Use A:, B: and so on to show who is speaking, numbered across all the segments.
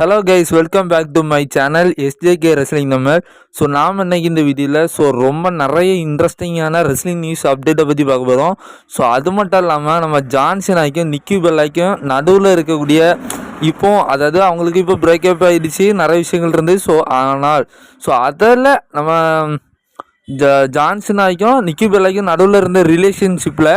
A: Hello guys welcome back to my channel SJK wrestling number so நாம் இன்னைக்கு இந்த விதியில் ஸோ ரொம்ப நிறைய இன்ட்ரெஸ்டிங்கான ரெஸ்லிங் நியூஸ் அப்டேட்டை பற்றி பார்க்க போகிறோம் ஸோ அது மட்டும் இல்லாமல் நம்ம ஜான்சன் நிக்கி பெல்லாய்க்கும் நடுவில் இருக்கக்கூடிய இப்போ அதாவது அவங்களுக்கு இப்போ பிரேக்கப் ஆகிடுச்சு நிறைய விஷயங்கள் இருந்து ஸோ ஆனால் ஸோ அதில் நம்ம ஜ ஜான்சன் நிக்கி பெல்லாய்க்கும் நடுவில் இருந்த ரிலேஷன்ஷிப்பில்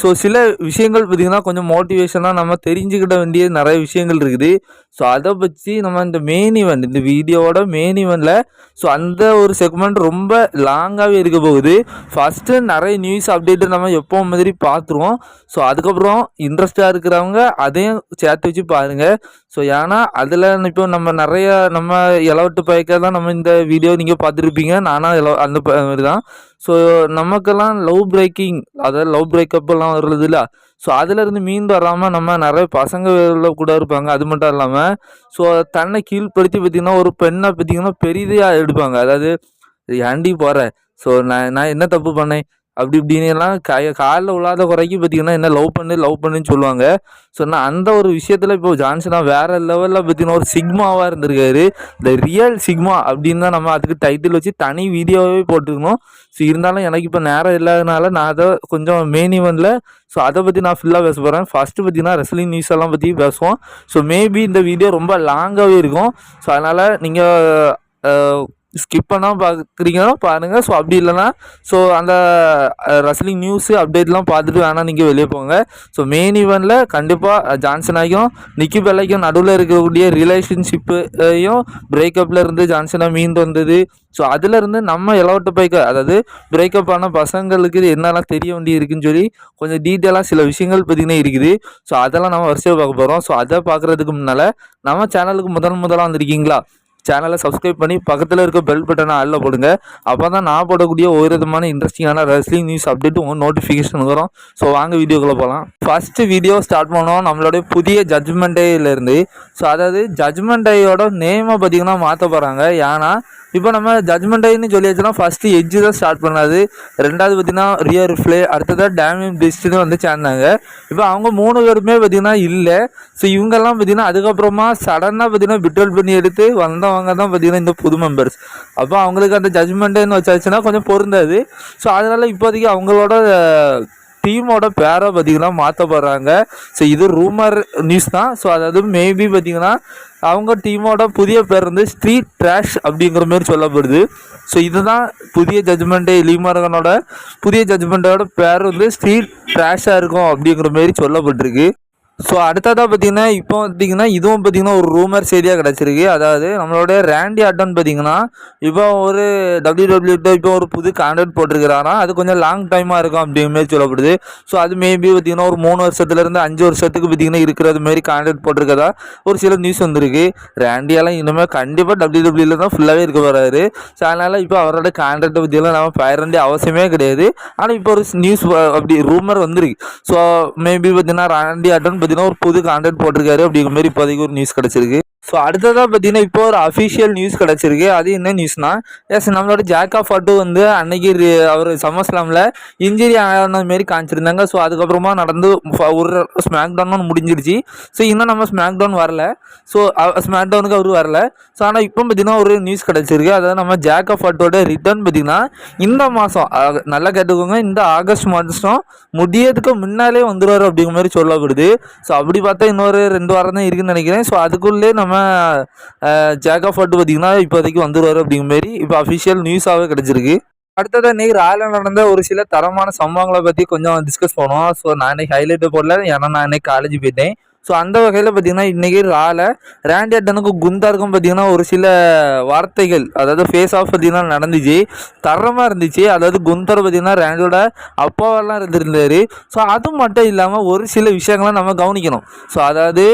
A: ஸோ சில விஷயங்கள் பார்த்திங்கன்னா கொஞ்சம் மோட்டிவேஷனாக நம்ம தெரிஞ்சுக்கிட வேண்டிய நிறைய விஷயங்கள் இருக்குது. ஸோ அதை பற்றி நம்ம இந்த மெயின் ஈவெண்ட் இந்த வீடியோவோட மெயின் ஈவெண்ட்டில் ஸோ அந்த ஒரு செக்மெண்ட் ரொம்ப லாங்காகவே இருக்க போகுது. ஃபஸ்ட்டு நிறைய நியூஸ் அப்டேட்டு நம்ம எப்போ மாதிரி பார்த்துருவோம் ஸோ அதுக்கப்புறம் இன்ட்ரெஸ்டாக இருக்கிறவங்க அதையும் சேர்த்து வச்சு பாருங்கள் ஸோ ஏன்னா அதில் இப்போ நம்ம நிறைய நம்ம இலவட்டு பயக்க தான் நம்ம இந்த வீடியோ நீங்கள் பார்த்துருப்பீங்க நானும் அந்த ப- மாதிரி தான் ஸோ நமக்கெல்லாம் லவ் பிரேக்கிங் அதாவது லவ் பிரேக்கப்லாம் வருது இல்லை ஸோ அதுலேருந்து மீண்டு வராமல் நம்ம நிறைய பசங்க கூட இருப்பாங்க அது மட்டும் இல்லாமல் ஸோ தன்னை கீழ்ப்படுத்தி பார்த்திங்கன்னா ஒரு பெண்ணை பார்த்திங்கன்னா பெரிதாக எடுப்பாங்க. அதாவது ஏண்டி போகிற ஸோ நான் நான் என்ன தப்பு பண்ணேன்? அப்படி இப்படின்னு எல்லாம் கை காலில் உள்ளாத குறைக்கு பார்த்தீங்கன்னா என்ன லவ் பண்ணு லவ் பண்ணுன்னு சொல்லுவாங்க. ஸோ நான் அந்த ஒரு விஷயத்தில் இப்போ ஜான்சனா வேற லெவலில் பார்த்தீங்கன்னா ஒரு சிக்மாவாக இருந்திருக்காரு. இந்த ரியல் சிக்மா அப்படின்னு தான் நம்ம அதுக்கு டைட்டில் வச்சு தனி வீடியோவே போட்டுருக்கணும். ஸோ இருந்தாலும் எனக்கு இப்போ நேரம் இல்லாதனால நான் அதை கொஞ்சம் மெயின் ஈவெண்ட்டில் ஸோ அதை பற்றி நான் ஃபுல்லாக பேச போகிறேன் ஃபஸ்ட்டு பார்த்தீங்கன்னா ரெஸ்லிங் நியூஸ் எல்லாம் பற்றி பேசுவோம். ஸோ மேபி இந்த வீடியோ ரொம்ப லாங்காகவே இருக்கும். ஸோ அதனால் நீங்கள் ஸ்கிப் பண்ணாமல் பார்க்குறீங்கன்னா பாருங்கள் ஸோ அப்படி இல்லைன்னா ஸோ அந்த ரஸ்லிங் நியூஸு அப்டேட்லாம் பார்த்துட்டு வேணால் நீங்கள் வெளியே போங்க. ஸோ மெயின் ஈவெண்ட்டில் கண்டிப்பாக ஜான்சன் ஆகியும் நிக்கி பெல்லைக்கும் நடுவில் இருக்கக்கூடிய ரிலேஷன்ஷிப்பையும் பிரேக்கப்பில் இருந்து ஜான்சனாக மீண்டு வந்தது. ஸோ அதிலிருந்து நம்ம எலவட்ட பைக்க அதாவது பிரேக்கப் ஆன பசங்களுக்கு என்னெல்லாம் தெரிய வேண்டி இருக்குன்னு சொல்லி கொஞ்சம் டீட்டெயிலாக சில விஷயங்கள் பார்த்திங்கன்னா இருக்குது. ஸோ அதெல்லாம் நம்ம வரிசையாக பார்க்க போகிறோம் ஸோ அதை பார்க்குறதுக்கு முன்னால் நம்ம சேனலுக்கு முதல் முதலாக வந்திருக்கீங்களா? சேனலை சப்ஸ்கிரைப் பண்ணி பக்கத்தில் இருக்க பெல் பட்டனை ஆளில் போடுங்க. அப்போ தான் நான் போடக்கூடிய ஒரு விதமான இன்ட்ரெஸ்டிங்கான ரெஸ்லிங் நியூஸ் அப்டேட் உங்கள் நோட்டிஃபிகேஷன் வரும். ஸோ வாங்க வீடியோக்குள்ளே போகலாம் ஃபஸ்ட்டு வீடியோ ஸ்டார்ட் பண்ணோம். நம்மளுடைய புதிய ஜட்ஜ்மெண்ட் டேலேருந்து ஸோ அதாவது ஜட்ஜ்மெண்ட் டேயோட நேமை பார்த்தீங்கன்னா மாற்ற போகிறாங்க ஏன்னா இப்போ நம்ம ஜட்ஜ்மெண்ட் டேன்னு சொல்லியாச்சுன்னா ஃபஸ்ட்டு எஜ்ஜு தான் ஸ்டார்ட் பண்ணாது ரெண்டாவது பார்த்தீங்கன்னா ரியர் ரிஃப்ளே அடுத்ததாக டேமிங் பெஸ்ட்டுன்னு வந்து சேர்ந்தாங்க. இப்போ அவங்க மூணு பேருமே பார்த்தீங்கன்னா இல்லை. ஸோ இவங்கெல்லாம் பார்த்தீங்கன்னா அதுக்கப்புறமா சடனாக பார்த்தீங்கன்னா விட்ரோல் பண்ணி எடுத்து வந்தவங்க தான் பார்த்தீங்கன்னா இந்த புது மெம்பர்ஸ் அப்போ அவங்களுக்கு அந்த ஜட்ஜ்மெண்ட்டுன்னு வச்சாச்சுன்னா கொஞ்சம் பொருந்தாது. ஸோ அதனால் இப்போதைக்கு அவங்களோட டீமோட பேரை பார்த்தீங்கன்னா மாற்ற போகிறாங்க ஸோ இது ரூமர் நியூஸ் தான். ஸோ அதாவது மேபி பார்த்தீங்கன்னா அவங்க டீமோட புதிய பேர் வந்து ஸ்ட்ரீட் ட்ராஷ் அப்படிங்கிற மாதிரி சொல்லப்படுது. ஸோ இதுதான் புதிய ஜட்ஜ்மெண்ட்டு லீமரகனோட புதிய ஜட்ஜ்மெண்ட்டோட பேர் வந்து ஸ்ட்ரீட் ட்ராஷாக இருக்கும் அப்படிங்கிற மாதிரி சொல்லப்பட்டிருக்கு. ஸோ அடுத்ததாக பார்த்தீங்கன்னா இப்போ பார்த்தீங்கன்னா இதுவும் பார்த்தீங்கன்னா ஒரு ரூமர் செய்தியாக கிடச்சிருக்கு. அதாவது நம்மளோட ரேண்டி அட்டன் பார்த்தீங்கன்னா இப்போ ஒரு டபிள்யூ டபிள்யூ இப்போ ஒரு புது கான்ட்ராக்ட் போட்டிருக்கிறாரா அது கொஞ்சம் லாங் டைமாக இருக்கும் அப்படிங்கிற மாதிரி சொல்லப்படுது. ஸோ அது மேபி பார்த்தீங்கன்னா ஒரு மூணு வருஷத்துலேருந்து அஞ்சு வருஷத்துக்கு பார்த்தீங்கன்னா இருக்கிறது மாரி கான்ட்ராக்ட் போட்டிருக்கதா ஒரு சில நியூஸ் வந்திருக்கு. ரேண்டியெல்லாம் இனிமேல் கண்டிப்பாக டபிள்யூடபிள்யூவில் தான் ஃபுல்லாகவே இருக்க போகிறாரு ஸோ அதனால் இப்போ அவரோட கான்ட்ராக்டை பற்றியெல்லாம் நம்ம பயிர வேண்டிய அவசியமே கிடையாது. ஆனால் இப்போ ஒரு நியூஸ் அப்படி ரூமர் வந்திருக்கு. ஸோ மேபி பார்த்தீங்கன்னா ரேண்டி அட்டன் பார்த்தீங்கன்னா ஒரு புது கான்ட்ராக்ட் போட்டிருக்காரு. அப்படிங்கிற மாதிரி இப்போதைக்கு ஒரு நியூஸ் கிடச்சிருக்கு. ஸோ அடுத்ததாக பார்த்தீங்கன்னா இப்போ ஒரு அஃபிஷியல் நியூஸ் கிடச்சிருக்கு. அது என்ன நியூஸ்னா எஸ் நம்மளோட ஜாக்கா ஃபட்டு வந்து அன்னைக்கு ரி- அவர் சமஸ்லாமில் இன்ஜுரி ஆன மாரி காமிச்சிருந்தாங்க. ஸோ அதுக்கப்புறமா நடந்து ஒரு ஸ்மாக் டவுன் முடிஞ்சிருச்சு. ஸோ இன்னும் நம்ம ஸ்மாக் டவுன் வரல. ஸோ ஸ்மாக் டவுனுக்கு அவர் வரல. ஸோ ஆனால் இப்போ பார்த்தீங்கன்னா ஒரு நியூஸ் கிடச்சிருக்கு. அதாவது நம்ம ஜாக்கா ஃபட்டோட ரிட்டர்ன் பார்த்தீங்கன்னா இந்த மாதம் நல்லா கேட்டுக்கோங்க இந்த ஆகஸ்ட் மாதம் முடியறதுக்கு முன்னாலே வந்துடுவார் அப்படிங்கிற மாதிரி சொல்லப்படுது. ஸோ அப்படி பார்த்தா இன்னொரு ரெண்டு வாரம் தான் இருக்குன்னு நினைக்கிறேன். ஸோ அதுக்குள்ளே நம்ம ஜாக்கா ஃபாட்டு பார்த்தீங்கன்னா இப்போதைக்கு வந்துடுவார் அப்படிங்கிற மாதிரி இப்போ அஃபிஷியல் நியூஸாகவே கிடச்சிருக்கு. அடுத்தது இன்னைக்கு ராயில் நடந்த ஒரு சில தரமான சம்பவங்களை பற்றி கொஞ்சம் டிஸ்கஸ் பண்ணுவோம். ஸோ நான் இன்னைக்கு ஹைலைட்டை போடல. ஏன்னா நான் இன்னைக்கு காலேஜ் போயிட்டேன். ஸோ அந்த வகையில் பார்த்தீங்கன்னா இன்றைக்கி ரால ரேண்டி அட்டனுக்கும் குந்தாருக்கும் பார்த்தீங்கன்னா ஒரு சில வார்த்தைகள் அதாவது ஃபேஸ் ஆஃப் பார்த்திங்கன்னா நடந்துச்சு தரமாக இருந்துச்சு. அதாவது குந்தர் பார்த்தீங்கன்னா ரேண்டியோட அப்பாவெல்லாம் இருந்திருந்தாரு. ஸோ அது மட்டும் இல்லாமல் ஒரு சில விஷயங்களை நம்ம கவனிக்கணும். ஸோ அதாவது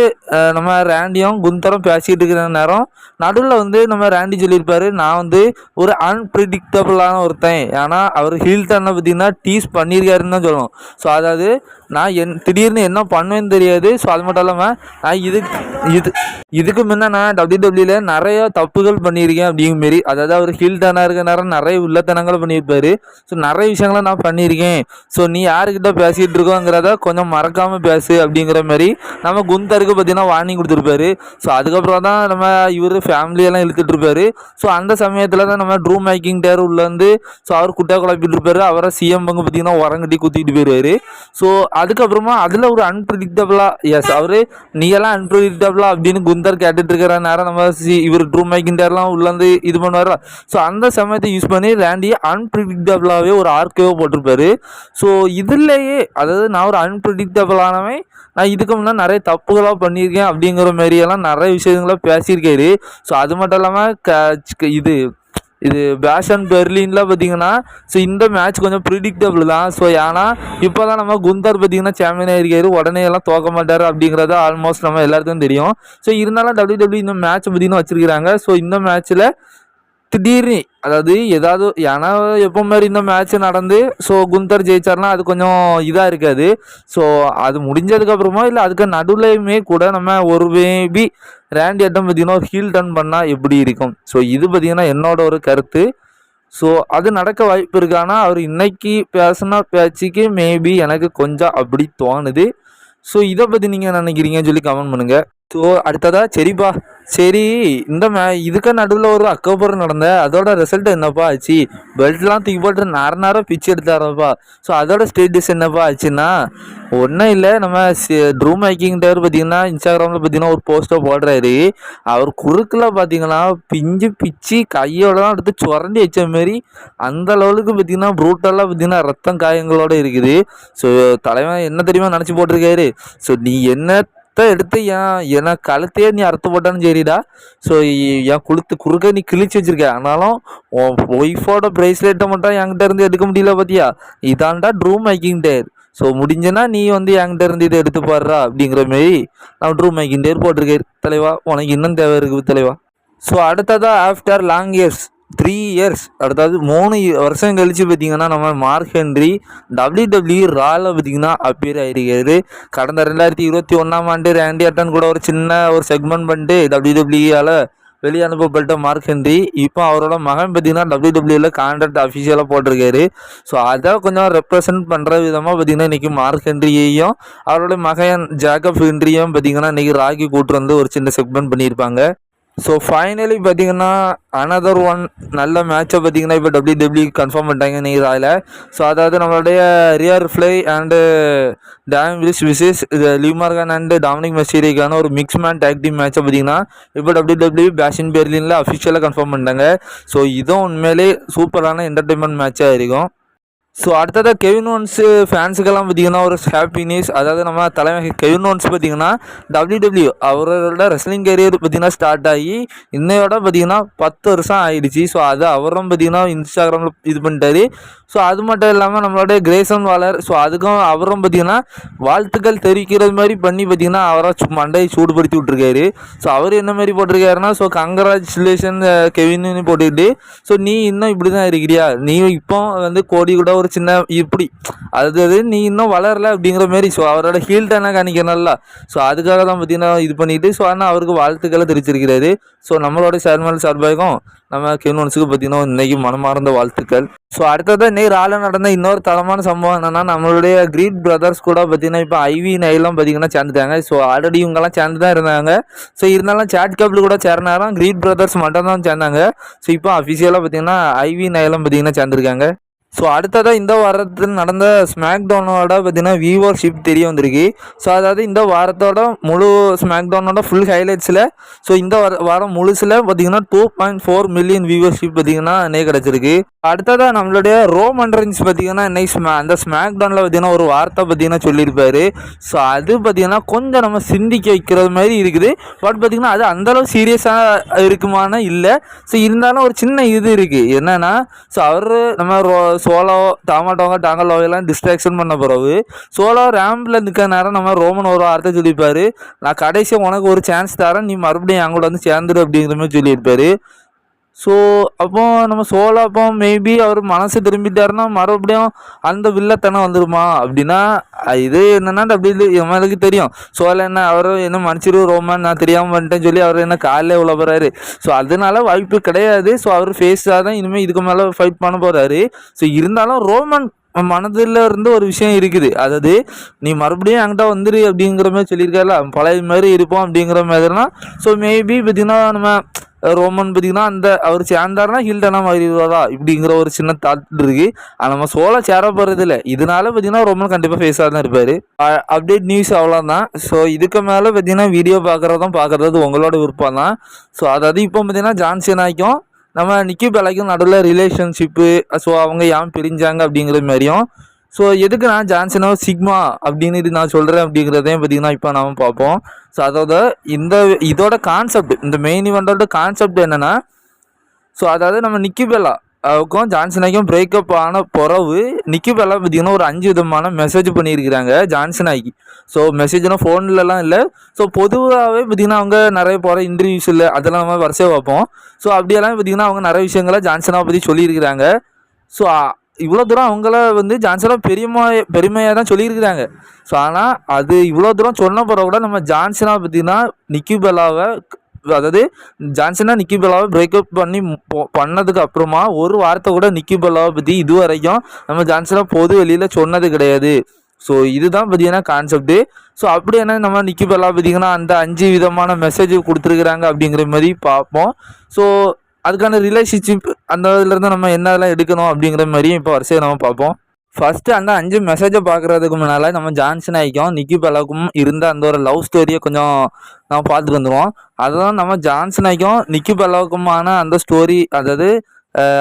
A: நம்ம ரேண்டியும் குந்தரும் பேசிக்கிட்டு இருக்கிற நேரம் நடுவில் வந்து நம்ம ரேண்டி சொல்லியிருப்பாரு நான் வந்து ஒரு அன்பிரிடிக்டபுளான ஒருத்தன். ஏன்னா அவர் ஹில்டனை பார்த்திங்கன்னா டீஸ் பண்ணியிருக்காருன்னு தான் சொல்லணும். ஸோ அதாவது நான் என் திடீர்னு என்ன பண்ணுவேன்னு தெரியாது. ஸோ அது மட்டும் இல்லாமல் நான் இதுக்கு இது இதுக்கு முன்னே நான் டபிள்யூடபிள்யூல நிறைய தப்புகள் பண்ணியிருக்கேன் அப்படிங்கிற மாரி. அதாவது அவர் ஹில்டனாக இருக்க நேரம் நிறைய உள்ளத்தனங்கள் பண்ணியிருப்பார். ஸோ நிறைய விஷயங்களை நான் பண்ணியிருக்கேன். ஸோ நீ யாருக்கிட்ட பேசிகிட்டு இருக்கோங்கிறத கொஞ்சம் மறக்காமல் பேசு அப்படிங்கிற மாதிரி நம்ம குந்தருக்கு பார்த்தீங்கன்னா வார்னிங் கொடுத்துருப்பாரு. ஸோ அதுக்கப்புறம் தான் நம்ம இவர் ஃபேமிலியெல்லாம் இழுத்துட்டு இருப்பாரு. ஸோ அந்த சமயத்தில் தான் நம்ம ட்ரூ மேக்கிங் டேர் உள்ளேருந்து ஸோ அவர் குட்டா குழப்பிட்டு இருப்பாரு. அவரை சிஎம் பங்கு பார்த்தீங்கன்னா உரங்கட்டி குத்திட்டு போயிடுவாரு ஸோ அதுக்கப்புறமா அதில் ஒரு அன்பிரிடிக்டபிளாக எஸ் அவர் நீயெல்லாம் அன்பிரிடிக்டபிளா அப்படின்னு குந்தர் கேட்டுட்டு இருக்கிற நேரம் நம்ம சி இவர் ட்ரூ மேக்கிண்டர்லாம் உள்ளேருந்து இது பண்ணுவார்? ஸோ அந்த சமயத்தை யூஸ் பண்ணி ரேண்டி அன்பிரிடிக்டபிளாகவே ஒரு ஆர்கேவோ போட்டிருப்பாரு. ஸோ இதுலேயே அதாவது நான் ஒரு அன்பிரிடிக்டபிளானவன் நான் இதுக்கு முன்னாடி நிறைய தப்புகளாக பண்ணியிருக்கேன் அப்படிங்கிற மாதிரியெல்லாம் நிறைய விஷயங்களை பேசியிருக்காரு. ஸோ அது மட்டும் இல்லாமல் க இது இது பேஷன் பெர்லின்ல பார்த்தீங்கன்னா ஸோ இந்த மேட்ச் கொஞ்சம் ப்ரிடிக்டபிள் தான். ஸோ ஏன்னா இப்போ தான் நம்ம குந்தர் பார்த்தீங்கன்னா சாம்பியன் ஆகிருக்காரு உடனே எல்லாம் தோக்க மாட்டார் அப்படிங்கிறது ஆல்மோஸ்ட் நம்ம எல்லாருக்கும் தெரியும். ஸோ இருந்தாலும் டபிள்யூ டபிள்யூ இந்த மேட்ச் பார்த்தீங்கன்னா வச்சிருக்கிறாங்க. ஸோ இந்த மேட்ச்சில் திடீர்னு அதாவது ஏதாவது ஏன்னா எப்போ மாதிரி இந்த மேட்ச் நடந்து ஸோ குந்தர் ஜெயிச்சார்னா அது கொஞ்சம் இதாக இருக்காது. ஸோ அது முடிஞ்சதுக்கப்புறமா இல்லை அதுக்கு நடுவுலையுமே கூட நம்ம ஒரு மேபி ரேண்டி அட்டம் பார்த்தீங்கன்னா ஒரு ஹீல் டன் பண்ணால் எப்படி இருக்கும்? ஸோ இது பார்த்தீங்கன்னா என்னோட ஒரு கருத்து. ஸோ அது நடக்க வாய்ப்பு இருக்கானா அவர் இன்னைக்கு பேசின பேச்சுக்கு மேபி எனக்கு கொஞ்சம் அப்படி தோணுது. ஸோ இதை பற்றி நீங்கள் நினைக்கிறீங்கன்னு சொல்லி கமெண்ட் பண்ணுங்கள் ஸோ அடுத்ததா சரிப்பா. சரி இந்த மே இதுக்கு நடுவில் ஒரு அக்கப்புறம் நடந்த அதோட ரிசல்ட் என்னப்பா ஆச்சு? பெல்ட்லாம் தூக்கி போட்டு நேர நேரம் பிச்சு எடுத்தாரப்பா. ஸோ அதோட ஸ்டேட்டஸ் என்னப்பா ஆச்சுன்னா ஒன்றும் இல்லை நம்ம ட்ரூ மேக்கிங் டேர் பார்த்தீங்கன்னா இன்ஸ்டாகிராமில் பார்த்தீங்கன்னா ஒரு போஸ்ட்டை போடுறாரு. அவர் குறுக்கில் பார்த்தீங்கன்னா பிஞ்சு பிச்சு கையோட தான் எடுத்து சுரண்டி வச்ச மாரி அந்த லெவலுக்கு பார்த்தீங்கன்னா ப்ரூட்டெல்லாம் பார்த்தீங்கன்னா ரத்தம் காயங்களோட இருக்குது. ஸோ தலைவன் என்ன தெரியுமா நினச்சி போட்டிருக்காரு? ஸோ நீ என்ன ரத்தம் எடுத்து ஏன் என கழுத்தையே நீ அறுத்து போட்டாலும் சரிடா. ஸோ என் குளுத்து குறுக்க நீ கிழிச்சு வச்சிருக்க. ஆனாலும் உன் ஒய்ஃபோட ப்ரைஸ்லெட்டை மட்டும் என்கிட்ட இருந்து எடுக்க முடியல பார்த்தியா இதான்டா ட்ரூ மேக்கிங் டேர் ஸோ முடிஞ்சனா நீ வந்து என்கிட்ட இருந்து இதை எடுத்து பாடுறா அப்படிங்கிற மாரி நான் ட்ரூ மேக்கிங் டேர் போட்டிருக்கேன். தலைவா உனக்கு இன்னும் தேவை இருக்குது தலைவா. ஸோ அடுத்ததாக after long years three years அடுத்தது மூணு வருஷம் கழித்து பார்த்தீங்கன்னா நம்ம மார்க் ஹென்ரி டபிள்யூ டபிள்யூ ராவில் பார்த்தீங்கன்னா அப்பியர் ஆகிருக்காரு கடந்த ரெண்டாயிரத்தி இருபத்தி ஒன்றாம் ஆண்டு ரேண்டி அட்டன் கூட ஒரு சின்ன ஒரு செக்மெண்ட் பண்ணிட்டு டபிள்யூ டபிள்யூஆல் வெளியே அனுப்பப்பட்ட மார்க் ஹென்றி இப்போ அவரோட மகன் பார்த்தீங்கன்னா டபிள்யூ டபிள்யூல கான்ட்ராக்ட் அஃபிஷியலாக போட்டிருக்காரு. ஸோ அதை கொஞ்சம் ரெப்ரசன்ட் பண்ணுற விதமாக பார்த்தீங்கன்னா இன்றைக்கி மார்க் ஹென்ரியையும் அவரோட மகன் ஜாக்கப் ஹென்ரியும் பார்த்தீங்கன்னா இன்றைக்கி ராக்கி கூட்டு வந்து ஒரு சின்ன செக்மெண்ட் பண்ணியிருப்பாங்க. ஸோ ஃபைனலி பார்த்தீங்கன்னா அனதர் ஒன் நல்ல மேட்சை பார்த்தீங்கன்னா இப்போ டபிள்யூ டபிள்யூ கன்ஃபார்ம் பண்ணிட்டாங்க நீங்கள் அதில் ஸோ அதாவது நம்மளுடைய ரியர் ஃப்ளை அண்டு டேம் விஸ் versus Liv Morgan and Dominik மெசீரிக்கான ஒரு மிக்ஸ் மேன் டேக் டீம் மேட்சை பார்த்தீங்கன்னா இப்போ டபிள்யூ டபிள்யூ பேஷன் பெர்லினில் அஃபிஷியலாக கன்ஃபார்ம் பண்ணிட்டாங்க. ஸோ இதுவும் உண்மையிலே சூப்பரான என்டர்டைன்மெண்ட் மேட்சாக இருக்கும். ஸோ அடுத்ததாக கெவினோன்ஸு ஃபேன்ஸுக்கெல்லாம் பார்த்தீங்கன்னா ஒரு ஹாப்பி நியூஸ் அதாவது நம்ம தலைமை கெவின் ஓன்ஸ் பார்த்தீங்கன்னா டபிள்யூ டபிள்யூ அவரோட ரெஸ்லிங் கரியர் பார்த்திங்கன்னா ஸ்டார்ட் ஆகி இன்னையோட பார்த்தீங்கன்னா பத்து வருஷம் ஆயிடுச்சு. ஸோ அது அவரும் பார்த்தீங்கன்னா இன்ஸ்டாகிராமில் இது பண்ணிட்டாரு. ஸோ அது மட்டும் இல்லாமல் நம்மளோட கிரேசன் வாலர் ஸோ அதுக்கும் அவரும் பார்த்தீங்கன்னா வாழ்த்துக்கள் தெரிவிக்கிறது மாதிரி பண்ணி பார்த்தீங்கன்னா அவரை மண்டையை சூடுபடுத்தி விட்ருக்காரு ஸோ அவர் என்ன மாதிரி போட்டிருக்காருன்னா ஸோ கங்க்ராச்சுலேஷன் கெவின்னு போட்டுக்கிட்டு ஸோ நீ இன்னும் இப்படி தான் இருக்கிறியா? நீ இப்போ வந்து கோடி கூட ஒரு சின்ன இப்படி. அது நீ இன்னும் வளரல அப்படிங்கிற மாரி ஸோ அவரோட ஹீல்டெல்லாம் காணிக்கணும்ல ஸோ அதுக்காக தான் பார்த்தீங்கன்னா இது பண்ணிட்டு ஸோ ஆனால் அவருக்கு வாழ்த்துக்களை தெரிவிச்சிருக்கிறாரு. ஸோ நம்மளோட சேர்மல் சார்பாகும் நம்ம கென்வன்ஸுக்கு பார்த்தீங்கன்னா இன்றைக்கி மனமார்ந்த வாழ்த்துக்கள். ஸோ அடுத்தது இன்றைக்கி ஆள நடந்த இன்னொரு தரமான சம்பவம் என்னென்னா நம்மளுடைய கிரீட் பிரதர்ஸ் கூட பார்த்தீங்கன்னா இப்போ ஐவி நைலாம் பார்த்தீங்கன்னா சேர்ந்துட்டாங்க. ஸோ ஆல்ரெடி இவங்கெல்லாம் சேர்ந்து தான் இருந்தாங்க. ஸோ இருந்தாலும் சேட் கபிள் கூட சேர்னாலும் கிரீட் பிரதர்ஸ் மட்டும் தான் சேர்ந்தாங்க. ஸோ இப்போ அஃபிஷியலாக பார்த்தீங்கன்னா ஐவி நைலாம் பார்த்தீங்கன்னா சேர்ந்துருக்காங்க. ஸோ அடுத்ததாக இந்த வாரத்தில் நடந்த ஸ்மாக் டவுனோட பார்த்தீங்கன்னா வியூவர்ஷிப் தெரிய வந்திருக்கு. ஸோ அதாவது இந்த வாரத்தோட முழு ஸ்மாக் டவுனோட ஃபுல் ஹைலைட்ஸில் ஸோ இந்த வார வாரம் முழுசில் பார்த்தீங்கன்னா two point four million viewership பார்த்தீங்கன்னா இன்னைக்கு கிடச்சிருக்கு. அடுத்ததாக நம்மளுடைய ரோமன் அண்ட்ரன்ஸ் பார்த்தீங்கன்னா இன்னைக்கு ஸ்மா அந்த ஸ்மாக் டவுனில் பார்த்தீங்கன்னா ஒரு வார்த்தை பார்த்தீங்கன்னா சொல்லியிருப்பாரு. ஸோ அது பார்த்தீங்கன்னா கொஞ்சம் நம்ம சிந்திக்க வைக்கிறது மாதிரி இருக்குது. பட் பார்த்தீங்கன்னா அது அந்தளவு சீரியஸாக இருக்குமானா இல்லை. ஸோ இருந்தாலும் ஒரு சின்ன இது இருக்குது என்னென்னா ஸோ அவர் நம்ம ரோ சோலோ டாமாட்டோங்க டாங்கலோ எல்லாம் டிஸ்ட்ராக்ஷன் பண்ண பிறகு சோலோ ரேம்பில் நிற்க நேரம் நம்ம ரோமன் ஒரு வார்த்தை சொல்லியிருப்பாரு. நான் கடைசியாக உனக்கு ஒரு சான்ஸ் தரேன் நீ மறுபடியும் என் கூட வந்து சேர்ந்துடு அப்படிங்கிற மாதிரி சொல்லியிருப்பாரு. ஸோ அப்போ நம்ம சோலா அப்போ மேபி அவர் மனசு திரும்பிட்டாருன்னா மறுபடியும் அந்த வில்லத்தனம் வந்துருமா? அப்படின்னா இது என்னன்னா அப்படி இல்லை நம்மளுக்கு தெரியும். சோழ என்ன அவர் என்ன மன்னிச்சிரு ரோமன் நான் தெரியாமல் பண்ணிட்டேன்னு சொல்லி அவர் என்ன காலையில் உள்ள போகிறாரு ஸோ அதனால வாய்ப்பு கிடையாது. ஸோ அவர் ஃபேஸாக தான் இனிமேல் இதுக்கு மேலே ஃபைட் பண்ண போகிறாரு ஸோ இருந்தாலும் ரோமன் மனதில் இருந்து ஒரு விஷயம் இருக்குது. அதாவது நீ மறுபடியும் என்கிட்ட வந்துரு அப்படிங்கிற மாதிரி சொல்லியிருக்காருல பழைய மாதிரி இருப்போம் அப்படிங்கிற மாதிரிலாம் ஸோ மேபி பார்த்தீங்கன்னா நம்ம ரோமன் பார்த்தீங்கன்னா அந்த அவர் சேர்ந்தாருன்னா ஹில்டனா மாறிடுவாரா இப்படிங்கிற ஒரு சின்ன தாட் இருக்கு. ஆனால் நம்ம சோழ சேர போகிறது இல்லை இதனால பார்த்தீங்கன்னா ரோமன் கண்டிப்பாக ஃபேஸாக தான் இருப்பார். அப்டேட் நியூஸ் அவ்வளோதான் ஸோ இதுக்கு மேலே பார்த்தீங்கன்னா வீடியோ பார்க்குறதும் பார்க்குறது உங்களோட விருப்பம் தான். ஸோ அதாவது இப்போ பார்த்தீங்கன்னா ஜான்சனாய்க்கும் நம்ம நிக்கி பெலாய்க்கும் நடுவில் ரிலேஷன்ஷிப்பு ஸோ அவங்க ஏன் பிரிஞ்சாங்க அப்படிங்கிற மாதிரியும் ஸோ எதுக்கு நான் ஜான்சனோ சிக்மா அப்படின்னு இது நான் சொல்கிறேன் அப்படிங்கிறதையும் பார்த்தீங்கன்னா இப்போ நாம் பார்ப்போம். ஸோ அதோட இந்த இதோட கான்செப்ட் இந்த மெயின் இவெண்ட்டோட கான்செப்ட் என்னென்னா ஸோ அதாவது நம்ம நிக்கிபெல்லா அவருக்கும் ஜான்சனாய்க்கும் பிரேக்கப் ஆன பிறகு நிக்கி பார்த்தீங்கன்னா ஒரு அஞ்சு விதமான மெசேஜ் பண்ணியிருக்கிறாங்க ஜான்சனாய்க்கு ஸோ மெசேஜ்னா ஃபோன்லலாம் இல்லை. ஸோ பொதுவாகவே பார்த்திங்கன்னா அவங்க நிறைய போகிற இன்டர்வியூஸ் இல்லை. அதெல்லாம் நம்ம வரிசையாக பார்ப்போம். ஸோ அப்படியெல்லாம் பார்த்தீங்கன்னா அவங்க நிறைய விஷயங்களை ஜான்சனாவை பற்றி சொல்லியிருக்கிறாங்க. ஸோ இவ்வளோ தூரம் அவங்கள வந்து ஜான்சனாக பெரியமா பெருமையாக தான் சொல்லியிருக்கிறாங்க. ஸோ ஆனால் அது இவ்வளோ தூரம் சொன்ன பிறகு கூட நம்ம ஜான்சனா பார்த்தீங்கன்னா நிக்கி பெல்லாவை அதாவது ஜான்சனா நிக்கி பெல்லாவை பிரேக்கப் பண்ணி பண்ணதுக்கு அப்புறமா ஒரு வார்த்தை கூட நிக்கி பெல்லாவை பற்றி இது வரைக்கும் நம்ம ஜான்சனா பொது வெளியில் சொன்னது கிடையாது. ஸோ இதுதான் பார்த்தீங்கன்னா கான்செப்ட்டு ஸோ அப்படி என்ன நம்ம நிக்கி பெல்லா பார்த்தீங்கன்னா அந்த அஞ்சு விதமான மெசேஜ் கொடுத்துருக்குறாங்க அப்படிங்கிற மாதிரி பார்ப்போம். ஸோ அதுக்கான ரிலேஷன்ஷிப் அந்த இதுலேருந்து நம்ம என்னதெல்லாம் எடுக்கணும் அப்படிங்கிற மாதிரியும் இப்போ வரிசையை நம்ம பார்ப்போம். ஃபஸ்ட்டு அந்த அஞ்சு மெசேஜை பார்க்குறதுக்கு முன்னால் நம்ம ஜான்சன் ஆகிக்கும் நிக்கி பெலாக்கும் இருந்த அந்த ஒரு லவ் ஸ்டோரியை கொஞ்சம் நம்ம பார்த்துட்டு வந்துடுவோம் அதுதான் நம்ம ஜான்சன் ஆகிக்கும் நிக்கி பெலாக்குமான அந்த ஸ்டோரி அதாவது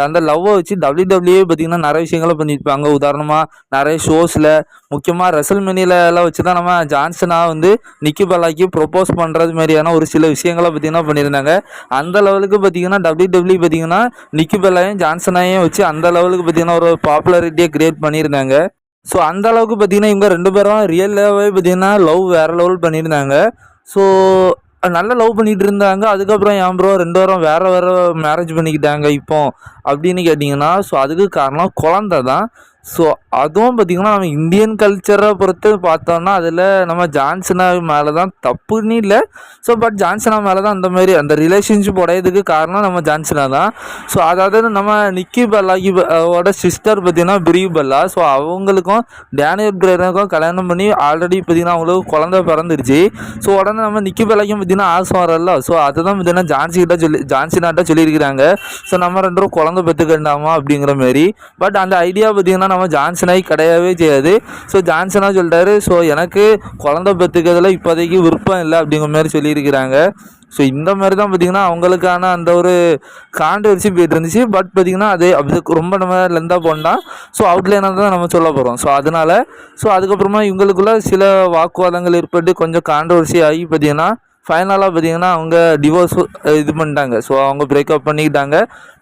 A: அந்த லவ்வை வச்சு டபிள்யூ டபிள்யூ பார்த்தீங்கன்னா நிறைய விஷயங்களை பண்ணியிருப்பாங்க. உதாரணமாக நிறைய ஷோஸில் முக்கியமாக ரெசல் எல்லாம் வச்சு தான் நம்ம ஜான்சனாக வந்து நிக்கி பல்லாக்கி ப்ரொப்போஸ் பண்ணுறது மாதிரியான ஒரு சில விஷயங்களை பார்த்தீங்கன்னா பண்ணியிருந்தாங்க. அந்த லெவலுக்கு பார்த்தீங்கன்னா டபிள்யூ டபிள்யூ பார்த்தீங்கன்னா நிக்கி பல்லாயும் ஜான்சனாயும் வச்சு அந்த லெவலுக்கு பார்த்தீங்கன்னா ஒரு பாப்புலாரிட்டியை கிரியேட் பண்ணியிருந்தாங்க. ஸோ அந்த அளவுக்கு பார்த்தீங்கன்னா இவங்க ரெண்டு பேரும் ரியல் லெவலே பார்த்தீங்கன்னா லவ் வேறு லெவல் பண்ணியிருந்தாங்க. ஸோ நல்லா லவ் பண்ணிகிட்டு இருந்தாங்க அதுக்கப்புறம் ஏன் ப்ரோ ரெண்டு வாரம் வேறு வேறு மேரேஜ் பண்ணிக்கிட்டாங்க இப்போ. அப்படின்னு கேட்டிங்கன்னா ஸோ அதுக்கு காரணம் குழந்த தான் ஸோ அதுவும் பார்த்திங்கன்னா நம்ம இந்தியன் கல்ச்சரை பொறுத்து பார்த்தோம்னா அதில் நம்ம ஜான்சனா மேலே தான் தப்புன்னு இல்லை. ஸோ பட் ஜான்சனா மேலே தான் அந்த மாதிரி அந்த ரிலேஷன்ஷிப் உடையதுக்கு காரணம் நம்ம ஜான்சனா தான். ஸோ அதாவது நம்ம நிக்கி பெல்லாக்கி ஓட சிஸ்டர் பார்த்தீங்கன்னா பிரி பெல்லா ஸோ அவங்களுக்கும் டேனியல் பிரேனுக்கும் கல்யாணம் பண்ணி ஆல்ரெடி பார்த்தீங்கன்னா அவங்களுக்கு குழந்தை பிறந்துருச்சு. ஸோ உடனே நம்ம நிக்கி பெல்லாக்கும் பார்த்திங்கன்னா ஆசை வரல. ஸோ அதுதான் பார்த்தீங்கன்னா ஜான்சி சொல்லி ஜான்சினாட்ட சொல்லியிருக்கிறாங்க. ஸோ நம்ம ரெண்டு பேரும் குழந்தை பெற்றுக்கண்டாமா அப்படிங்கிற மாதிரி. பட் அந்த ஐடியா பார்த்தீங்கன்னா நம்ம ஜான்சனாய் கிடையவே செய்யாது. ஸோ ஜான்சனாக சொல்லிட்டாரு ஸோ எனக்கு குழந்தை பெற்றுக்கிறதுல இப்போதைக்கு விருப்பம் இல்லை அப்படிங்கிற மாதிரி சொல்லியிருக்கிறாங்க. ஸோ இந்த மாதிரி தான் பார்த்தீங்கன்னா அவங்களுக்கான அந்த ஒரு கான்ட்ரவர்சி போயிட்டு இருந்துச்சு. பட் பார்த்தீங்கன்னா அது அதுக்கு ரொம்ப நம்ம லெந்தாக போனால் ஸோ அவுட்லைனாக தான் நம்ம சொல்ல போகிறோம் ஸோ அதனால் ஸோ அதுக்கப்புறமா இவங்களுக்குள்ள சில வாக்குவாதங்கள் ஏற்பட்டு கொஞ்சம் கான்ட்ரவர்சி ஆகி பார்த்தீங்கன்னா ஃபைனலாக பார்த்தீங்கன்னா அவங்க டிவோர்ஸ் இது பண்ணிட்டாங்க. ஸோ அவங்க பிரேக்கப் பண்ணிக்கிட்டாங்க.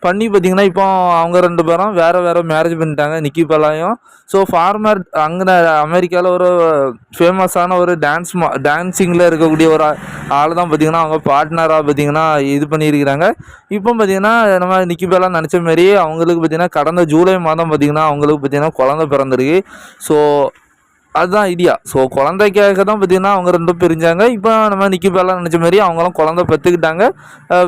A: பண்ணி பார்த்தீங்கன்னா இப்போ அவங்க ரெண்டு பேரும் வேறு வேறு மேரேஜ் பண்ணிட்டாங்க. நிக்கி பலாயும். ஸோ ஃபார்மர் அங்கே அமெரிக்காவில் ஒரு ஃபேமஸான ஒரு டான்ஸ் மா டான்ஸிங்கில் இருக்கக்கூடிய ஒரு ஆள் தான் பார்த்தீங்கன்னா அவங்க பார்ட்னராக பார்த்தீங்கன்னா இது பண்ணியிருக்கிறாங்க. இப்போ பார்த்தீங்கன்னா நம்ம நிக்கி பலா நினச்ச மாரி அவங்களுக்கு பார்த்தீங்கன்னா கடந்த ஜூலை மாதம் பார்த்தீங்கன்னா அவங்களுக்கு பார்த்தீங்கன்னா குழந்த பிறந்திருக்கு. ஸோ அதுதான் ஐடியா ஸோ குழந்தைக்காக தான் பார்த்தீங்கன்னா அவங்க ரெண்டும் பிரிஞ்சாங்க. இப்போ நம்ம நிக்கி பேலாம் நினச்ச மாதிரி அவங்களும் குழந்தை பெற்றுக்கிட்டாங்க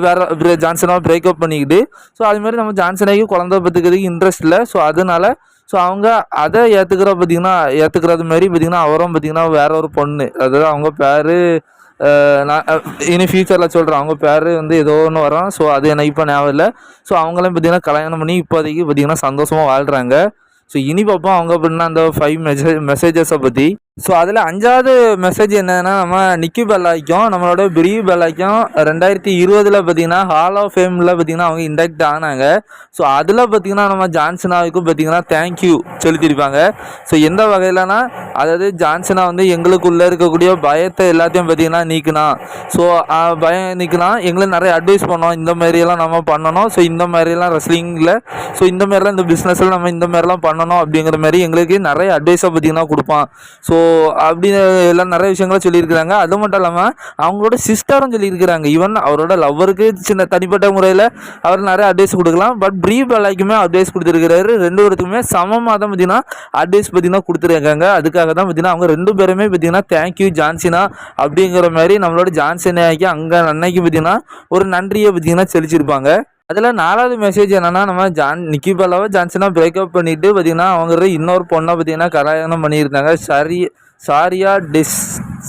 A: வேறு ஜான்சனாக பிரேக்கப் பண்ணிக்கிட்டு. ஸோ அதுமாதிரி நம்ம ஜான்சனாகி குழந்தை பெற்றுக்கிறதுக்கு இன்ட்ரெஸ்ட் இல்லை. ஸோ அதனால ஸோ அவங்க அதை ஏற்றுக்கிற பார்த்திங்கன்னா ஏற்றுக்கிறது மாதிரி பார்த்திங்கன்னா அவரும் பார்த்தீங்கன்னா வேற ஒரு பொண்ணு. அதாவது அவங்க பேர் நான் இனி ஃபியூச்சரில் சொல்கிறேன் அவங்க பேர் வந்து ஏதோ ஒன்று வரும். ஸோ அது எனக்கு இப்போ ஞாபகம் இல்லை. ஸோ அவங்களையும் பார்த்தீங்கன்னா கல்யாணம் பண்ணி இப்போதைக்கு பார்த்தீங்கன்னா சந்தோஷமாக வாழ்கிறாங்க ஸோ இனி பார்ப்போம் அவங்க அப்படின்னா அந்த ஃபைவ் மெசேஜ் மெசேஜஸை பற்றி ஸோ அதில் அஞ்சாவது மெசேஜ் என்னன்னா நம்ம நிக்கி பெல்லாய்க்கும் நம்மளோட பிரி பெல்லாய்க்கும் ரெண்டாயிரத்தி இருபதில் பார்த்தீங்கன்னா ஹால் ஆஃப் ஃபேமில் பார்த்தீங்கன்னா அவங்க இண்டக்ட் ஆனாங்க. ஸோ அதில் பார்த்தீங்கன்னா நம்ம ஜான்சனாவுக்கும் பார்த்தீங்கன்னா தேங்க்யூ செலுத்தியிருப்பாங்க ஸோ எந்த வகையிலனா அதாவது ஜான்சனா வந்து எங்களுக்குள்ளே இருக்கக்கூடிய பயத்தை எல்லாத்தையும் பார்த்தீங்கன்னா நீக்கினா. ஸோ பயம் நீக்கினா எங்களுக்கு நிறைய அட்வைஸ் பண்ணோம். இந்த மாதிரியெல்லாம் நம்ம பண்ணணும். ஸோ இந்த மாதிரியெல்லாம் ரெஸ்லிங்கில் ஸோ இந்த மாதிரிலாம் இந்த பிஸ்னஸில் நம்ம இந்த மாதிரிலாம் பண்ணணும் அப்படிங்கிற மாதிரி எங்களுக்கு நிறைய அட்வைஸை பார்த்தீங்கன்னா கொடுப்பான். ஸோ அப்படின்னு எல்லாம் நிறைய விஷயங்களும் சொல்லியிருக்கிறாங்க. அது மட்டும் இல்லாமல் அவங்களோட சிஸ்டரும் சொல்லியிருக்கிறாங்க. ஈவன் அவரோட லவ்வருக்கு சின்ன தனிப்பட்ட முறையில் அவர் நிறைய அட்வைஸ் கொடுக்கலாம். பட் ப்ரீ பல்லாய்க்குமே அட்வைஸ் கொடுத்துருக்கிறாரு. ரெண்டு பேருக்குமே சமமாக தான் பார்த்தீங்கன்னா அட்வைஸ் பார்த்தீங்கன்னா கொடுத்துருக்காங்க. அதுக்காக தான் பார்த்தீங்கன்னா அவங்க ரெண்டு பேருமே பார்த்தீங்கன்னா தேங்க்யூ ஜான்சினா அப்படிங்கிற மாதிரி நம்மளோட ஜான்சனாக்கி அங்கே அன்னைக்கு பார்த்தீங்கன்னா ஒரு நன்றியை பார்த்தீங்கன்னா செலுத்திருப்பாங்க அதில் நாலாவது மெசேஜ் என்னென்னா நம்ம ஜான் நிக்கி பல்லாவை ஜான்சனாக பிரேக்கப் பண்ணிட்டு பார்த்திங்கன்னா அவங்க இன்னொரு பொண்ணை பார்த்தீங்கன்னா கல்யாணம் பண்ணியிருந்தாங்க. சரி சாரியா டிஸ்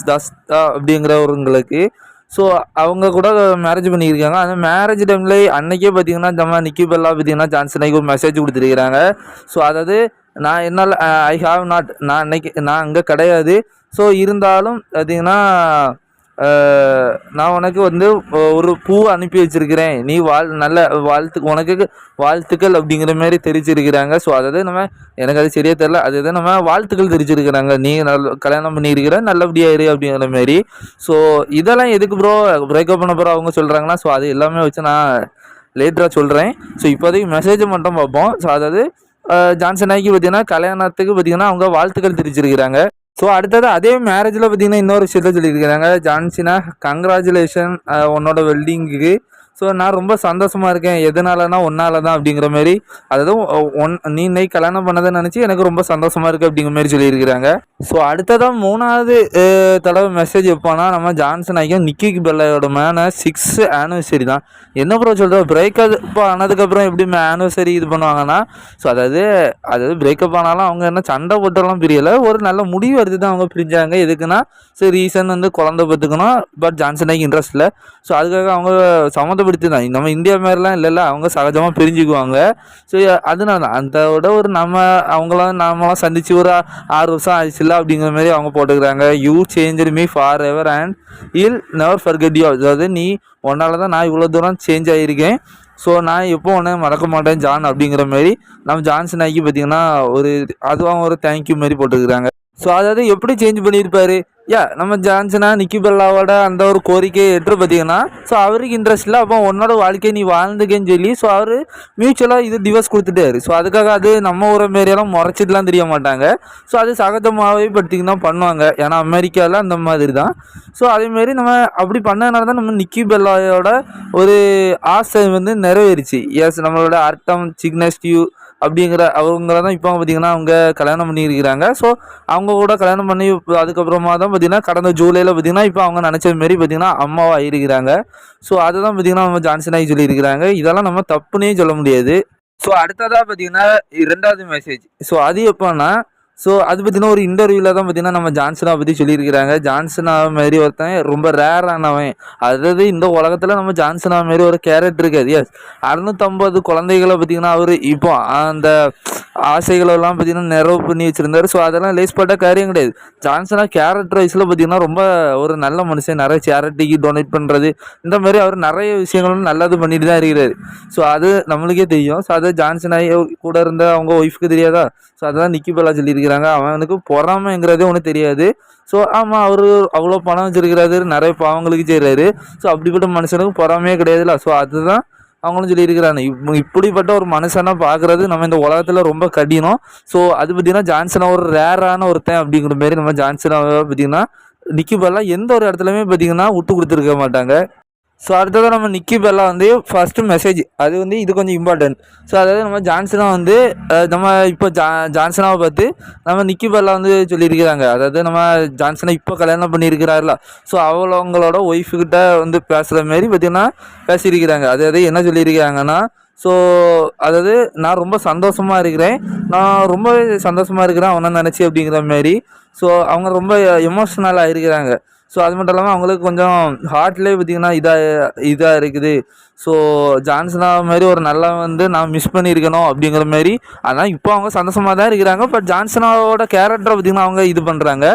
A: தஸ்தா அப்படிங்கிறவங்களுக்கு. ஸோ அவங்க கூட மேரேஜ் பண்ணியிருக்காங்க. அந்த மேரேஜ் டைமில் அன்னைக்கே பார்த்தீங்கன்னா நம்ம நிக்கி பெல்லா பார்த்தீங்கன்னா ஜான்சனாக்கு ஒரு மெசேஜ் கொடுத்துருக்கிறாங்க. ஸோ அதாவது நான் என்னால் ஐ ஹாவ் நாட் நான் அன்னைக்கு நான் அங்கே கிடையாது. ஸோ இருந்தாலும் பார்த்தீங்கன்னா நான் உனக்கு வந்து ஒரு பூ அனுப்பி வச்சிருக்கிறேன். நீ வாழ் நல்ல வாழ்த்து உனக்கு வாழ்த்துக்கள் அப்படிங்கிற மாதிரி தெரிவிச்சிருக்கிறாங்க. ஸோ அதாவது நம்ம எனக்கு அது சரியாக தெரில அது எது நம்ம வாழ்த்துக்கள் தெரிவிச்சிருக்கிறாங்க. நீ நல்ல கல்யாணம் பண்ணியிருக்கிற நல்லபடியாக இரு அப்படிங்கிற மாதிரி. ஸோ இதெல்லாம் எதுக்கு ப்ரோ பிரேக்கப் பண்ண ப்ரோ அவங்க சொல்கிறாங்கன்னா ஸோ அது எல்லாமே வச்சு நான் லேட்டராக சொல்கிறேன் ஸோ இப்போதைக்கு மெசேஜ் மட்டும் பார்ப்போம். ஸோ அதாவது ஜான்சன் ஆக்கி பார்த்தீங்கன்னா கல்யாணத்துக்கு பார்த்தீங்கன்னா அவங்க வாழ்த்துக்கள் தெரிவிச்சிருக்கிறாங்க. ஸோ அடுத்தது அதே மேரேஜில் பார்த்தீங்கன்னா இன்னொரு விஷயத்த சொல்லியிருக்கிறாங்க. ஜான்சினா கங்க்ராச்சுலேஷன் உன்னோட வெல்டிங்குக்கு ஸோ நான் ரொம்ப சந்தோஷமா இருக்கேன். எதனாலனா ஒன்னால தான் அப்படிங்கிற மாதிரி அதாவது ஒன் நீ இன்னைக்கு கல்யாணம் பண்ணதை நினச்சி எனக்கு ரொம்ப சந்தோஷமாக இருக்குது அப்படிங்கிற மாதிரி சொல்லியிருக்கிறாங்க. ஸோ அடுத்ததான் மூணாவது தடவை மெசேஜ் எப்போனா நம்ம ஜான்சன் ஆகியும் நிக்கி பெல்லையோட மேன சிக்ஸ் ஆனிவர்சரி தான். என்ன ப்ரோ சொல்கிற பிரேக்கப் ஆனதுக்கப்புறம் எப்படி ஆனிவர்சரி இது பண்ணுவாங்கன்னா ஸோ அதாவது அதாவது பிரேக்கப் ஆனாலும் அவங்க என்ன சண்டை போட்டெல்லாம் பிரியலை. ஒரு நல்ல முடிவு எடுத்து தான் அவங்க பிரிஞ்சாங்க. எதுக்குன்னா சரி ரீசன் வந்து குழந்தை பார்த்துக்கணும் பட் ஜான்சன் ஐக்கு இன்ட்ரெஸ்ட் இல்லை. ஸோ அதுக்காக அவங்க சம்மந்தப்படுத்தி தான். நம்ம இந்தியா மாதிரிலாம் இல்லைல்ல அவங்க சகஜமாக பிரிஞ்சுக்குவாங்க. ஸோ அதனால தான். விட ஒரு நம்ம அவங்களாம் நாமெல்லாம் சந்திச்சு ஒரு ஆறு வருஷம் ஆயிடுச்சுல அப்படிங்கிற மாதிரி அவங்க போட்டுக்கிறாங்க. You changed me for ever and I'll never forget you அதாவது நீ உன்னால தான் நான் இவ்வளோ தூரம் சேஞ்ச் ஆகியிருக்கேன் ஸோ நான் எப்போ உடனே மறக்க மாட்டேன் ஜான் அப்படிங்கிற மாதிரி. நம்ம ஜான்சன் நாய்க்கு பார்த்தீங்கன்னா ஒரு அதுவும் ஒரு தேங்க்யூ மாதிரி போட்டுக்கிறாங்க. ஸோ அதாவது எப்படி சேஞ்ச் பண்ணியிருப்பாரு? யா நம்ம ஜான்சனா நிக்கி பெல்லாவோட அந்த ஒரு கோரிக்கையை ஏற்று பார்த்தீங்கன்னா ஸோ அவருக்கு இன்ட்ரெஸ்ட் இல்லை. அப்போ உன்னோட வாழ்க்கையை நீ வாழ்ந்துக்கேன்னு சொல்லி ஸோ அவர் மியூச்சுவலாக இது டிவோர்ஸ் கொடுத்துட்டாரு. ஸோ அதுக்காக அது நம்ம ஊரை மாரியெல்லாம் முறைச்சிட்டுலாம் தெரிய மாட்டாங்க. ஸோ அது சகஜமாகவே படுத்திங்கன்னா பண்ணுவாங்க. ஏன்னா அமெரிக்காவில் அந்த மாதிரி தான் ஸோ அதேமாரி நம்ம அப்படி பண்ணதுனால தான் நம்ம நிக்கி பெல்லாயோட ஒரு ஆசை வந்து நிறைவேறிச்சு. எஸ் நம்மளோட அர்த்தம் சிக்னஸ்டியூ அப்படிங்கிற அவங்கள தான் இப்போ பார்த்தீங்கன்னா அவங்க கல்யாணம் பண்ணியிருக்கிறாங்க. ஸோ அவங்க கூட கல்யாணம் பண்ணி அதுக்கப்புறமா தான் பார்த்தீங்கன்னா கடந்த ஜூலையில் பார்த்தீங்கன்னா இப்போ அவங்க நினச்ச மாரி பார்த்திங்கன்னா அம்மாவாக ஆகிருக்கிறாங்க ஸோ அதுதான் பார்த்தீங்கன்னா நம்ம ஜான்சன் ஆகி சொல்லியிருக்கிறாங்க. இதெல்லாம் நம்ம தப்புனே சொல்ல முடியாது. ஸோ அடுத்ததாக பார்த்தீங்கன்னா ரெண்டாவது மெசேஜ் ஸோ அது எப்போன்னா ஸோ அது பார்த்தீங்கன்னா ஒரு இன்டர்வியூவில் தான் பார்த்தீங்கன்னா நம்ம ஜான்சனா பற்றி சொல்லியிருக்கிறாங்க. ஜான்சனா மாதிரி ஒருத்தன் ரொம்ப ரேரானவன் அதாவது இந்த உலகத்தில் நம்ம ஜான்சனா மாதிரி ஒரு கேரக்டர் இருக்காது. எஸ் அறுநூத்தம்பது குழந்தைகளை பார்த்தீங்கன்னா அவர் இப்போ அந்த ஆசைகளெல்லாம் பார்த்திங்கன்னா பார்த்தீங்கன்னா நிறைவு பண்ணி வச்சுருந்தார். ஸோ அதெல்லாம் லேஸ்பட்ட காரியம் கிடையாது. ஜான்சனா கேரக்டர் வைஸில் பார்த்தீங்கன்னா ரொம்ப ஒரு நல்ல மனுஷன். நிறைய சேரிட்டிக்கு டொனேட் பண்ணுறது இந்த மாதிரி அவர் நிறைய விஷயங்களும் நல்லது பண்ணிட்டு தான் இருக்கிறாரு. ஸோ அது நம்மளுக்கே தெரியும். ஸோ அது ஜான்சன் கூட இருந்த அவங்க ஒய்ஃப்க்கு தெரியாதா? ஸோ அதான் நிக்கி பெல்லா சொல்லியிருக்கிறாங்க. அவனுக்கு பொறாமைங்கிறதே ஒன்றும் தெரியாது. ஸோ ஆமாம் அவர் அவ்வளோ பணம் வச்சிருக்கிறாரு. நிறைய பாவங்களுக்கு செய்கிறாரு ஸோ அப்படிப்பட்ட மனுஷனுக்கு பொறாமையே கிடையாதுல்ல. ஸோ அதுதான் அவங்களும் சொல்லியிருக்கிறாங்க. இப் இப்படிப்பட்ட ஒரு மனுஷனாக பார்க்குறது நம்ம இந்த உலகத்தில் ரொம்ப கடினம். ஸோ அது பார்த்தீங்கன்னா ஜான்சனா ஒரு ரேரான ஒருத்தன் அப்படிங்கிற மாரி நம்ம ஜான்சன் பார்த்தீங்கன்னா நிக்கி பெல்லா எந்த ஒரு இடத்துலையுமே பார்த்தீங்கன்னா விட்டு கொடுத்துருக்க மாட்டாங்க. ஸோ அடுத்தது நம்ம நிக்கி பெல்லா வந்து ஃபஸ்ட்டு மெசேஜ் அது வந்து இது கொஞ்சம் இம்பார்ட்டன்ட் ஸோ அதாவது நம்ம ஜான்சனா வந்து நம்ம இப்போ ஜா ஜான்சனாவை பார்த்து நம்ம நிக்கி பெல்லா வந்து சொல்லியிருக்கிறாங்க. அதாவது நம்ம ஜான்சனை இப்போ கல்யாணம் பண்ணியிருக்கிறாருல. ஸோ அவங்களோட ஒய்ஃபுக்கிட்ட வந்து பேசுகிற மாரி பார்த்திங்கன்னா பேசியிருக்கிறாங்க. அதாவது என்ன சொல்லியிருக்கிறாங்கன்னா ஸோ அதாவது நான் ரொம்ப சந்தோஷமாக இருக்கிறேன். நான் ரொம்பவே சந்தோஷமாக இருக்கிறேன் அவனை நினச்சி அப்படிங்கிற மாதிரி ஸோ அவங்க ரொம்ப எமோஷ்னலாக இருக்கிறாங்க. ஸோ அது மட்டும் இல்லாமல் அவங்களுக்கு கொஞ்சம் ஹார்ட்லேயே பார்த்தீங்கன்னா இதாக இதாக இருக்குது. ஸோ ஜான்சனா மாதிரி ஒரு நல்லா வந்து நான் மிஸ் பண்ணியிருக்கணும் அப்படிங்கிற மாதிரி ஆனால் இப்போ அவங்க சந்தோஷமாக தான் இருக்கிறாங்க. பட் ஜான்சனாவோட கேரக்டரை பார்த்தீங்கன்னா அவங்க இது பண்ணுறாங்க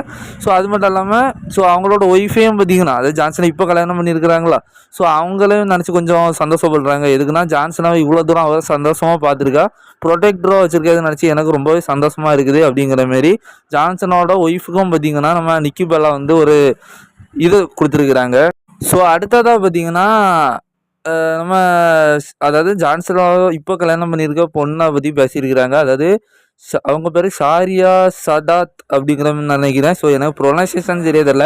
A: ஸோ அது மட்டும் இல்லாமல் ஸோ அவங்களோட ஒய்ஃபையும் பார்த்தீங்கன்னா அது ஜான்சனை இப்போ கல்யாணம் பண்ணியிருக்கிறாங்களா? ஸோ அவங்களையும் நினச்சி கொஞ்சம் சந்தோஷப்படுறாங்க. எதுக்குன்னா ஜான்சனாவை இவ்வளோ தூரம் அவரை சந்தோஷமாக பார்த்துருக்கா? ப்ரொடெக்டராக வச்சிருக்கிறது நினச்சி எனக்கு ரொம்பவே சந்தோஷமாக இருக்குது அப்படிங்கிற மாரி. ஜான்சனோட ஒய்ஃபுக்கும் பார்த்தீங்கன்னா நம்ம நிக்கி பெல்லா வந்து ஒரு இது கொடுத்துருக்குறாங்க. ஸோ அடுத்ததாக பார்த்தீங்கன்னா நம்ம அதாவது ஜான்சனோ இப்போ கல்யாணம் பண்ணியிருக்க பொண்ணை பற்றி பேசியிருக்கிறாங்க. அதாவது அவங்க பேர் ஷாரியா சதாத் அப்படிங்கிற நினைக்கிறேன். ஸோ எனக்கு ப்ரொனன்சியேஷன் தெரியதில்ல.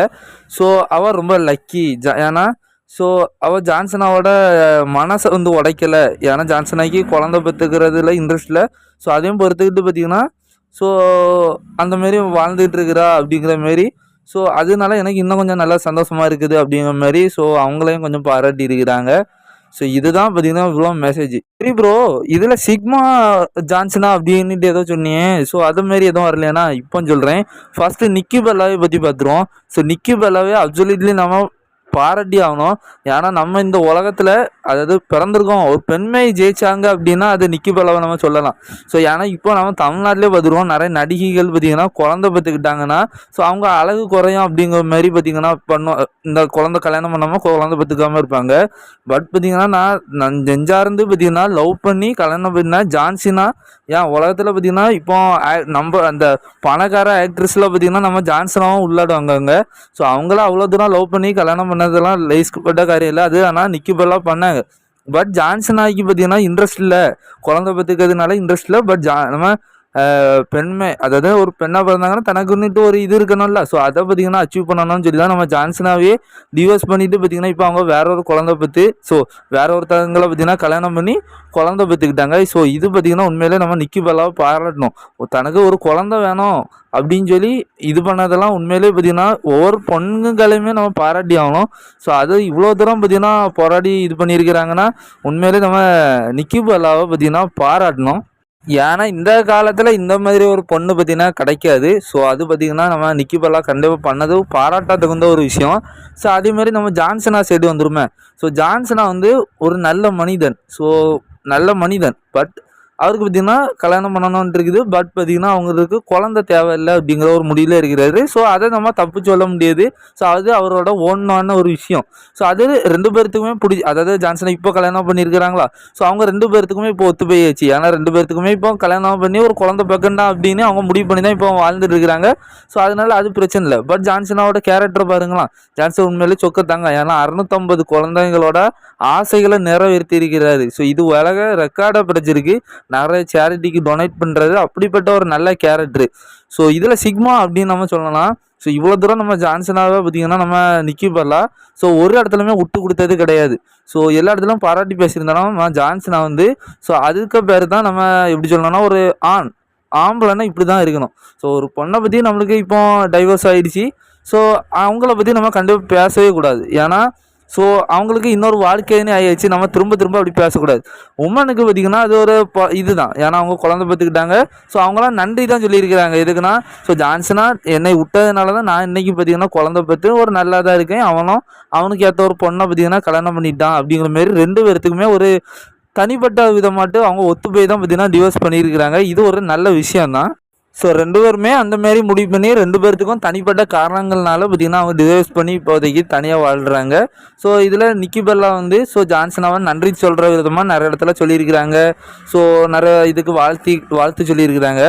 A: ஸோ அவள் ரொம்ப லக்கி ஜா ஏன்னா ஸோ அவள் ஜான்சனாவோட மனசை வந்து உடைக்கலை. ஏன்னா ஜான்சனாக்கி குழந்த பெற்றுக்கிறதுல இன்ட்ரெஸ்ட் இல்லை. ஸோ அதையும் பொறுத்துக்கிட்டு பார்த்தீங்கன்னா ஸோ அந்த மாரி இருக்கிறா அப்படிங்கிற மாரி ஸோ அதனால எனக்கு இன்னும் கொஞ்சம் நல்லா சந்தோஷமா இருக்குது அப்படிங்கிற மாதிரி ஸோ அவங்களையும் கொஞ்சம் பாராட்டி இருக்கிறாங்க ஸோ இதுதான் பார்த்தீங்கன்னா இவ்வளோ மெசேஜ் சரி ப்ரோ இதில் சிக்மா ஜான்சனா அப்படின்ட்டு ஏதோ சொன்னீங்க. ஸோ அது மாரி எதுவும் வரலையானா இப்போ சொல்கிறேன் ஃபஸ்ட்டு நிக்கி பெல்லாவை பற்றி பார்த்துருவோம் ஸோ நிக்கி பெல்லாவே அப்சல்யூட்லி நம்ம பாராட்டி ஆகணும். ஏன்னா நம்ம இந்த உலகத்தில் அதாவது பிறந்திருக்கோம். ஒரு பெண்மை ஜெயிச்சாங்க அப்படின்னா அது நிக்கி பலவை நம்ம சொல்லலாம். ஸோ ஏன்னா இப்போ நம்ம தமிழ்நாட்டிலே பார்த்துருவோம் நிறைய நடிகைகள் பார்த்தீங்கன்னா குழந்தை பெற்றுக்கிட்டாங்கன்னா ஸோ அவங்க அழகு குறையும் அப்படிங்கிற மாதிரி பார்த்தீங்கன்னா பண்ணும் இந்த குழந்தை கல்யாணம் பண்ணாமல் குழந்தை பெற்றுக்காம இருப்பாங்க. பட் பார்த்தீங்கன்னா நான் நான் நெஞ்சார்ந்து பார்த்தீங்கன்னா லவ் பண்ணி கல்யாணம் பண்ண ஜான்சினா ஏன் உலகத்தில் பார்த்தீங்கன்னா இப்போ ஆ- நம்ம அந்த பணக்கார ஆக்ட்ரஸில் பார்த்தீங்கன்னா நம்ம ஜான்சனாவும் உள்ளாடுவாங்க அங்கே ஸோ அவங்களாம் அவ்வளோ தூரம் லவ் பண்ணி கல்யாணம் பண்ணதெல்லாம் லைஸ்க்கப்பட்ட காரியம் இல்லை. அது ஆனால் நிக்கி பண்ண பண்ணாங்க பட் ஜான்சனாக்கி பார்த்தீங்கன்னா இன்ட்ரெஸ்ட் இல்லை. குழந்தை பெற்றுக்கிறதுனால இன்ட்ரெஸ்ட் இல்லை. பட் ஜா நம்ம பெண்மை அதாவது ஒரு பெண்ணாக பிறந்தாங்கன்னா தனக்குன்னுட்டு ஒரு இது இருக்கணும்ல. ஸோ அதை பார்த்தீங்கன்னா அச்சீவ் பண்ணணும்னு சொல்லி தான் நம்ம ஜான்சனாவே டிவோர்ஸ் பண்ணிவிட்டு பார்த்தீங்கன்னா இப்போ அவங்க வேற ஒரு குழந்தை பற்றி ஸோ வேற ஒருத்தவங்களை பார்த்தீங்கன்னா கல்யாணம் பண்ணி குழந்தை பற்றிக்கிட்டாங்க. ஸோ இது பார்த்தீங்கன்னா உண்மையிலே நம்ம நிக்கி பெல்லாவை பாராட்டணும். தனக்கு ஒரு குழந்தை வேணும் அப்படின்னு சொல்லி இது பண்ணதெல்லாம் உண்மையிலே பார்த்தீங்கன்னா ஒவ்வொரு பொண்ணுங்களையுமே நம்ம பாராட்டி ஆகணும். ஸோ அது இவ்வளோ தூரம் பார்த்தீங்கன்னா போராடி இது பண்ணியிருக்கிறாங்கன்னா உண்மையிலே நம்ம நிக்கி பெல்லாவை பார்த்தீங்கன்னா பாராட்டணும். ஏன்னா இந்த காலத்தில் இந்த மாதிரி ஒரு பொண்ணு பார்த்திங்கன்னா கிடைக்காது. ஸோ அது பார்த்தீங்கன்னா நம்ம நிக்கிபல்லா கண்டிப்பாக பண்ணது பாராட்டத்தகுந்த ஒரு விஷயம். ஸோ அதே மாதிரி நம்ம ஜான்சனா சைடு வந்துருமே. ஸோ ஜான்சனா வந்து ஒரு நல்ல மனிதன். ஸோ நல்ல மனிதன். பட் அவருக்கு பார்த்தீங்கன்னா கல்யாணம் பண்ணணும்னு இருக்குது. பட் பார்த்தீங்கன்னா அவங்களுக்கு குழந்தை தேவையில்லை அப்படிங்கிற ஒரு முடிவில் இருக்கிறாரு. ஸோ அதை நம்ம தப்பு சொல்ல முடியாது. ஸோ அது அவரோட ஓன்னான ஒரு விஷயம். ஸோ அது ரெண்டு பேர்த்துக்குமே பிடிச்சி அதாவது ஜான்சனை இப்போ கல்யாணம் பண்ணியிருக்கிறாங்களா? ஸோ அவங்க ரெண்டு பேர்த்துக்குமே இப்போ ஒத்து போயாச்சு. ஏன்னா ரெண்டு பேர்த்துக்குமே இப்போ கல்யாணம் பண்ணி ஒரு குழந்தை பிறக்கண்டா அப்படின்னு அவங்க முடிவு பண்ணி தான் இப்போ வாழ்ந்துட்டு இருக்கிறாங்க. ஸோ அதனால அது பிரச்சனை இல்லை. பட் ஜான்சனாவோட கேரக்டர் பாருங்களேன். ஜான்சன் உண்மையிலே சொக்கத்தாங்க ஏன்னா அறுநூத்தம்பது குழந்தைங்களோட ஆசைகளை நிறைவேற்றி இருக்கிறாரு ஸோ இது உலக ரெக்கார்டாக படைச்சிருக்கு. நிறைய சேரிட்டிக்கு டொனேட் பண்ணுறது அப்படிப்பட்ட ஒரு நல்ல கேரக்டரு ஸோ இதில் சிக்மா அப்படின்னு நம்ம சொல்லலாம். ஸோ இவ்வளோ தூரம் நம்ம ஜான்சனாகவே பார்த்தீங்கன்னா நம்ம நிக்கி பல்லா ஸோ ஒரு இடத்துலையுமே விட்டு கொடுத்தது கிடையாது. ஸோ எல்லா இடத்துலையும் பாராட்டி பேசியிருந்தாலும் நம்ம ஜான்சனா வந்து ஸோ அதுக்கு பேர் தான் நம்ம எப்படி சொல்லணும்னா ஒரு ஆண். ஆம்பளைன்னா இப்படி தான் இருக்கணும். ஸோ ஒரு பொண்ணை பற்றி நம்மளுக்கு இப்போ டைவர்ஸ் ஆகிடுச்சி ஸோ அவங்கள பற்றி நம்ம கண்டிப்பாக பேசவே கூடாது. ஏன்னா ஸோ அவங்களுக்கு இன்னொரு வாழ்க்கைன்னு ஆயிடுச்சு. நம்ம திரும்ப திரும்ப அப்படி பேசக்கூடாது. உமனுக்கு பார்த்திங்கன்னா அது ஒரு ப இதுதான். ஏன்னா அவங்க குழந்தை பார்த்துக்கிட்டாங்க ஸோ அவங்களாம் நன்றி தான் சொல்லியிருக்கிறாங்க. எதுக்குன்னா ஸோ ஜான்சனா என்னை விட்டதுனால தான் நான் இன்றைக்கி பார்த்தீங்கன்னா குழந்தை பெற்று ஒரு நல்லா தான் இருக்கேன். அவனும் அவனுக்கு ஏற்ற ஒரு பொண்ணை பார்த்தீங்கன்னா கல்யாணம் பண்ணிட்டான் அப்படிங்கிற மாரி ரெண்டு பேர்த்துக்குமே ஒரு தனிப்பட்ட விதமாட்டு அவங்க ஒத்து போய் தான் பார்த்தீங்கன்னா டிவோர்ஸ் பண்ணியிருக்கிறாங்க. இது ஒரு நல்ல விஷயந்தான் ஸோ ரெண்டு பேருமே அந்த மாதிரி முடிவு பண்ணி ரெண்டு பேர்த்துக்கும் தனிப்பட்ட காரணங்கள்னால பார்த்தீங்கன்னா அவங்க டிவைஸ் பண்ணி இப்போதைக்கு தனியாக வாழ்கிறாங்க ஸோ இதில் நிக்கி பெல்லா வந்து ஸோ ஜான்சனாவை நன்றி சொல்கிற விதமாக நிறைய இடத்துல சொல்லியிருக்கிறாங்க. ஸோ நிறைய இதுக்கு வாழ்த்தி வாழ்த்து சொல்லியிருக்கிறாங்க.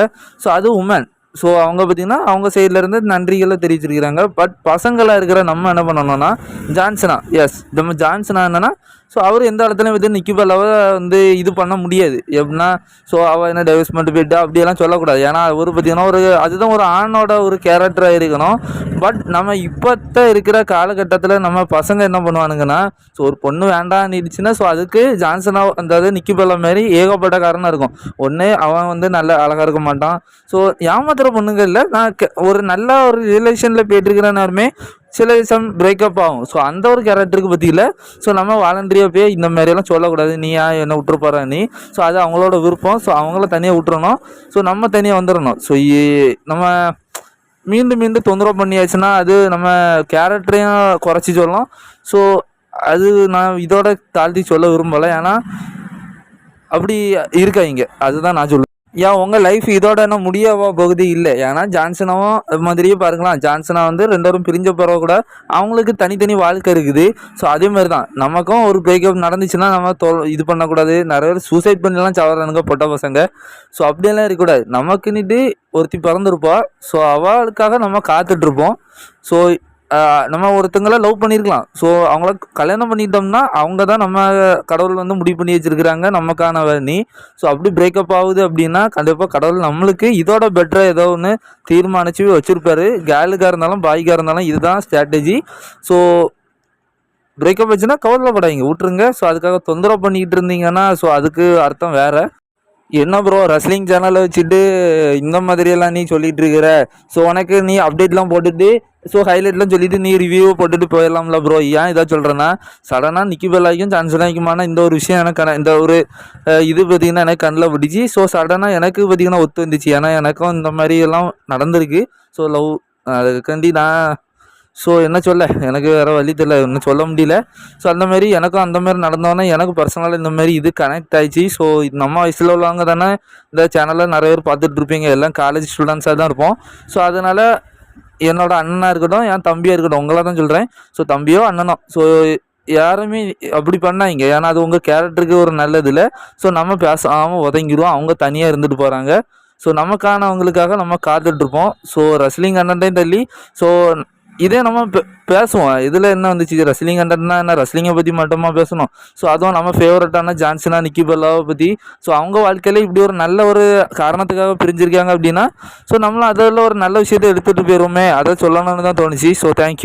A: ஸோ அது உமன் ஸோ அவங்க பார்த்திங்கன்னா அவங்க சைட்லேருந்து நன்றிகளை தெரிவிச்சிருக்கிறாங்க. பட் பசங்களாக இருக்கிற நம்ம என்ன பண்ணணும்னா ஜான்சனா எஸ் நம்ம ஜான்சனா என்னென்னா ஸோ அவர் எந்த இடத்துலையும் வந்து நிக்கி வந்து இது பண்ண முடியாது. எப்படின்னா ஸோ அவள் என்ன டெவலப்மெண்ட் போயிட்டா அப்படியெல்லாம் சொல்லக்கூடாது. ஏன்னா அவர் பார்த்தீங்கன்னா ஒரு அதுதான் ஒரு ஆணோட ஒரு கேரக்டராக இருக்கணும். பட் நம்ம இப்போத்த இருக்கிற காலகட்டத்தில் நம்ம பசங்க என்ன பண்ணுவானுங்கன்னா ஸோ ஒரு பொண்ணு வேண்டாம் இருந்துச்சுன்னா ஸோ அதுக்கு ஜான்சனாக அதாவது நிக்கி மாதிரி ஏகப்பட்ட காரணம் இருக்கும். ஒன்று அவன் வந்து நல்ல அழகாக இருக்க மாட்டான். ஸோ ஏமாத்துகிற பொண்ணுங்க இல்லை. நான் ஒரு நல்ல ஒரு ரிலேஷனில் போயிட்டுருக்கிறனாலுமே சில சம் பிரேக்கப் ஆகும். ஸோ அந்த ஒரு கேரக்டருக்கு பற்றியில் ஸோ நம்ம வாலண்டரியாக போய் இந்த மாதிரியெல்லாம் சொல்லக்கூடாது. நீ ஏன் என்னை விட்டுரு போகிற நீ? ஸோ அது அவங்களோட விருப்பம். ஸோ அவங்கள தனியாக விட்டுறணும். ஸோ நம்ம தனியாக வந்துடணும். ஸோ நம்ம மீண்டும் மீண்டும் தொந்தரவு பண்ணியாச்சுன்னா அது நம்ம கேரக்டரையும் குறைச்சி சொல்லலாம். ஸோ அது நான் இதோட தாழ்த்தி சொல்ல விரும்பலை. ஏன்னா அப்படி இருக்காங்க அதுதான் நான் சொல்லுவேன். ஏன் உங்கள் லைஃப் இதோட என்ன முடியவா பகுதி? இல்லை. ஏன்னா ஜான்சனாவும் அது மாதிரியே பாருங்களா ஜான்சனா வந்து ரெண்டோரும் பிரிஞ்ச பிறகு கூட அவங்களுக்கு தனித்தனி வாழ்க்கை இருக்குது. ஸோ அதே மாதிரி தான் நமக்கும் ஒரு பிரேக்கப் நடந்துச்சுன்னா நம்ம தோ இது பண்ணக்கூடாது. நிறைய பேர் சூசைட் பண்ணிலாம் சவரானுங்க பொட்ட பசங்க. ஸோ அப்படியெல்லாம் இருக்கக்கூடாது. நமக்குன்னுட்டு ஒருத்தி பிறந்திருப்பா. ஸோ அவளுக்காக நம்ம காத்துட்ருப்போம். ஸோ நம்ம ஒருத்தங்கள லவ் பண்ணியிருக்கலாம் ஸோ அவங்கள கல்யாணம் பண்ணிட்டோம்னா அவங்க தான் நம்ம கடவுள் வந்து முடிவு பண்ணி வச்சுருக்கிறாங்க நமக்கான நீ ஸோ அப்படி பிரேக்கப் ஆகுது அப்படின்னா கண்டிப்பாக கடவுள் நம்மளுக்கு இதோட பெட்டராக ஏதோ ஒன்று தீர்மானிச்சு வச்சுருப்பாரு. கேர்ளுக்காக இருந்தாலும் பாய்க்காக இருந்தாலும் இதுதான் ஸ்ட்ராட்டஜி ஸோ பிரேக்கப் வச்சுன்னா கவலைப்படாதீங்க விட்ருங்க ஸோ அதுக்காக தொந்தரவு பண்ணிக்கிட்டு இருந்தீங்கன்னா ஸோ அதுக்கு அர்த்தம் வேறு. என்ன ப்ரோ ரெஸ்லிங் சேனலை வச்சுட்டு இந்த மாதிரியெல்லாம் நீ சொல்லிட்டு இருக்கிற ஸோ உனக்கு நீ அப்டேட்லாம் போட்டுட்டு ஸோ ஹைலைட்லாம் சொல்லிட்டு நீ ரிவ்யூ போட்டுட்டு போயிடலாம்ல ப்ரோ ஏன் இதாக சொல்கிறேன்னா சடனாக நிக்கி பெல்லாய்க்கும் சான்ஸ் நிற்குமான இந்த ஒரு விஷயம் எனக்கு கண- இந்த ஒரு இது பார்த்திங்கன்னா எனக்கு கண்ணில் பிடிச்சி ஸோ சடனாக எனக்கு பார்த்திங்கன்னா ஒத்து வந்துச்சு. ஏன்னா எனக்கும் இந்த மாதிரி எல்லாம் நடந்திருக்கு. ஸோ லவ் அதுக்காண்டி நான் ஸோ என்ன சொல்ல? எனக்கு வேறு வழி தெரியல. இன்னும் சொல்ல முடியல. ஸோ அந்த மாதிரி எனக்கும் அந்த மாதிரி நடந்தோன்னே எனக்கு பர்சனலாக இந்த மாதிரி இது கனெக்ட் ஆயிடுச்சு. ஸோ நம்ம வயசில் உள்ளவங்க தானே இந்த சேனலில் நிறைய பேர் பார்த்துட்டு இருப்பீங்க. எல்லாம் காலேஜ் ஸ்டூடெண்ட்ஸாக தான் இருப்போம். ஸோ அதனால் என்னோட அண்ணனாக இருக்கட்டும் என் தம்பியாக இருக்கட்டும் உங்களாக தான் சொல்கிறேன் ஸோ தம்பியோ அண்ணனோ ஸோ யாருமே அப்படி பண்ணாங்க ஏன்னா அது உங்கள் கேரக்டருக்கு ஒரு நல்லது இல்லை. ஸோ நம்ம பேசாமல் உதங்கிடுவோம் அவங்க தனியாக இருந்துட்டு போகிறாங்க ஸோ நமக்கானவங்களுக்காக நம்ம காத்துட்ருப்போம் ஸோ ரெஸ்லிங் அண்ணன்டையும் தள்ளி. ஸோ இதே நம்ம பே- பேசுவோம். இதில் என்ன வந்துச்சு? ரெஸ்லிங் கண்டென்ட்னா என்ன? ரெஸ்லிங்கை பற்றி மட்டுமா பேசணும்? ஸோ அதுவும் நம்ம ஃபேவரட்டான ஜான்சனா நிக்கி பெல்லாவை பற்றி ஸோ அவங்க வாழ்க்கையில் இப்படி ஒரு நல்ல ஒரு காரணத்துக்காக பிரிஞ்சிருக்காங்க அப்படின்னா ஸோ நம்மளும் அதில் ஒரு நல்ல விஷயத்தை எடுத்துகிட்டு போயிடுவோமே அதை சொல்லணும்னு தான் தோணுச்சு. So thank you